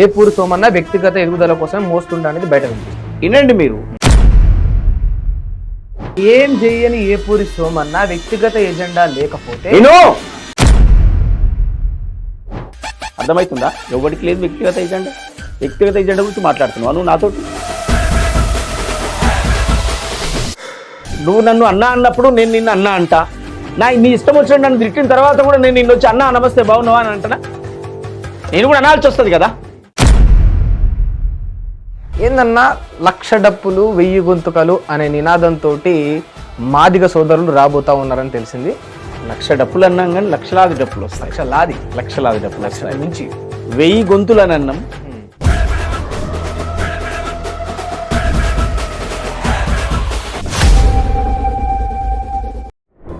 ఏ పూరి సోమన్న వ్యక్తిగత ఎదుగుదల కోసం మోస్తుండ అనేది బయట వినండి మీరు. ఏం చేయని ఏ పూరి సోమన్న వ్యక్తిగత ఎజెండా లేకపోతే అర్థమవుతుందా ఎవరికి లేదు వ్యక్తిగత ఎజెండా? వ్యక్తిగత ఎజెండా గురించి మాట్లాడుతున్నావు నువ్వు నాతో నువ్వు నన్ను అన్నా అన్నప్పుడు నేను నిన్ను అన్నా అంటా. నా నీ ఇష్టం వచ్చినట్టు నన్ను తిట్టిన తర్వాత కూడా నేను నిన్ను వచ్చి అన్నా నమస్తే బాగున్నావా అని అంటనా? నేను కూడా అనాల్సి వస్తుంది కదా. ఏందన్నా లక్ష డప్పులు వెయ్యి గొంతుకలు అనే నినాదంతో మాదిగ సోదరులు రాబోతా ఉన్నారని తెలిసింది. లక్ష డప్పులు అన్నాం కానీ లక్షలాది డప్పులు వస్తాయి. లక్షలాది. లక్షలాది డప్పులు వస్తాయి. నుంచి వెయ్యి గొంతులు అని అన్నాం.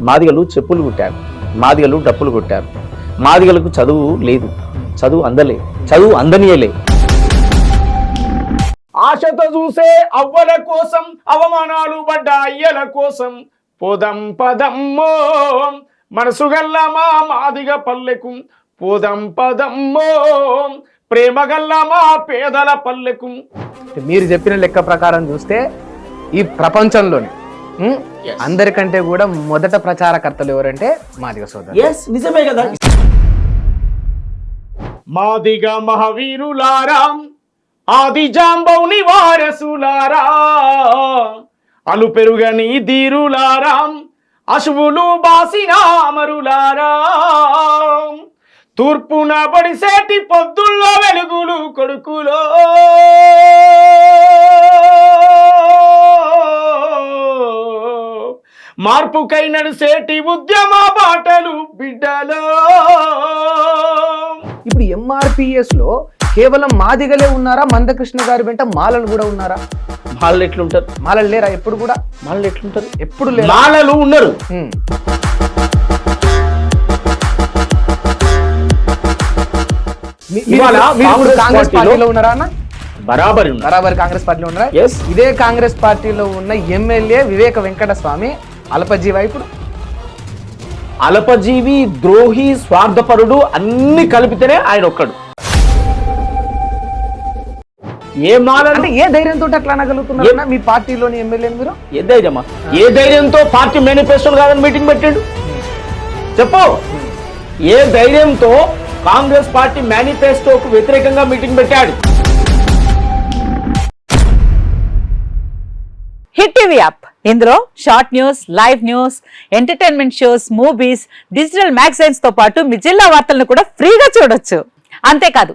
మాదిగలు చెప్పులు కుట్టారు. మాదిగలు డప్పులు కొట్టారు. మాదిగలకు చదువు లేదు. చదువు అందలే. చదువు అందనియలే. ఆశతో చూసే అవ్వల కోసం అవమానాలు పడ్డ అయ్యల కోసం. పోదం పదమ్మో మనసు గల్ల మా మాదిగ పల్లెకు. పోదం పదమ్మో ప్రేమ గల్ల మా పేదల పల్లెకు. మీరు చెప్పిన లెక్క ప్రకారం చూస్తే ఈ ప్రపంచంలోనే. అందరికంటే కూడా మొదట ప్రచారకర్తలు ఎవరంటే మాదిగ సోదరు ఎస్ నిజమే కదా. మాదిగ మహావీరులారా ఆది జాంబౌని వారసులారా అలు పెరుగని ధీరులారా అశువులు బాసిన అమరులారా. తూర్పున పడిసేటి పొద్దుల్లో వెలుగులు కొడుకులో. మార్పుకై నడిసేటి ఉద్యమ బాటలు బిడ్డలో. ఇప్పుడు ఎంఆర్పిఎస్ కేవలం మాదిగలే ఉన్నారా? మందకృష్ణ గారి వెంట మాలలు కూడా ఉన్నారా? మాలలు ఎట్లుంటారు? మాలలు లేరా ఎప్పుడు కూడా? మాలలు ఎట్లుంటారు? ఎప్పుడు లేరా? మాలలు ఉన్నారు. కాంగ్రెస్ పార్టీలో- ఉన్నారా అన్న? బరాబరి కాంగ్రెస్ పార్టీలో ఉన్నారా? Yes. ఇదే కాంగ్రెస్ పార్టీలో ఉన్న ఎమ్మెల్యే వివేక వెంకట స్వామి అల్పజీవ ఇప్పుడు అల్పజీవి ద్రోహి స్వార్థపరుడు అన్ని కలిపితేనే ఆయన ఒక్కడు. ఏ మాలలు? అంటే ఏ ధైర్యంతో అట్లా అనగలుగుతున్నారు? మీ పార్టీలోని ఎమ్మెల్యే మీరు? ఏ ధైర్యమా? ఏ ధైర్యంతో పార్టీ మేనిఫెస్టోలు కాదని మీటింగ్ పెట్టాడు? చెప్పు. ఏ ధైర్యంతో కాంగ్రెస్ పార్టీ మేనిఫెస్టోకు వ్యతిరేకంగా మీటింగ్ పెట్టాడు? Hit TV app. ఇందులో short news live news entertainment shows movies digital మ్యాగజైన్స్తో పాటు మీ జిల్లా వార్తలను కూడా ఫ్రీగా చూడొచ్చు. అంతేకాదు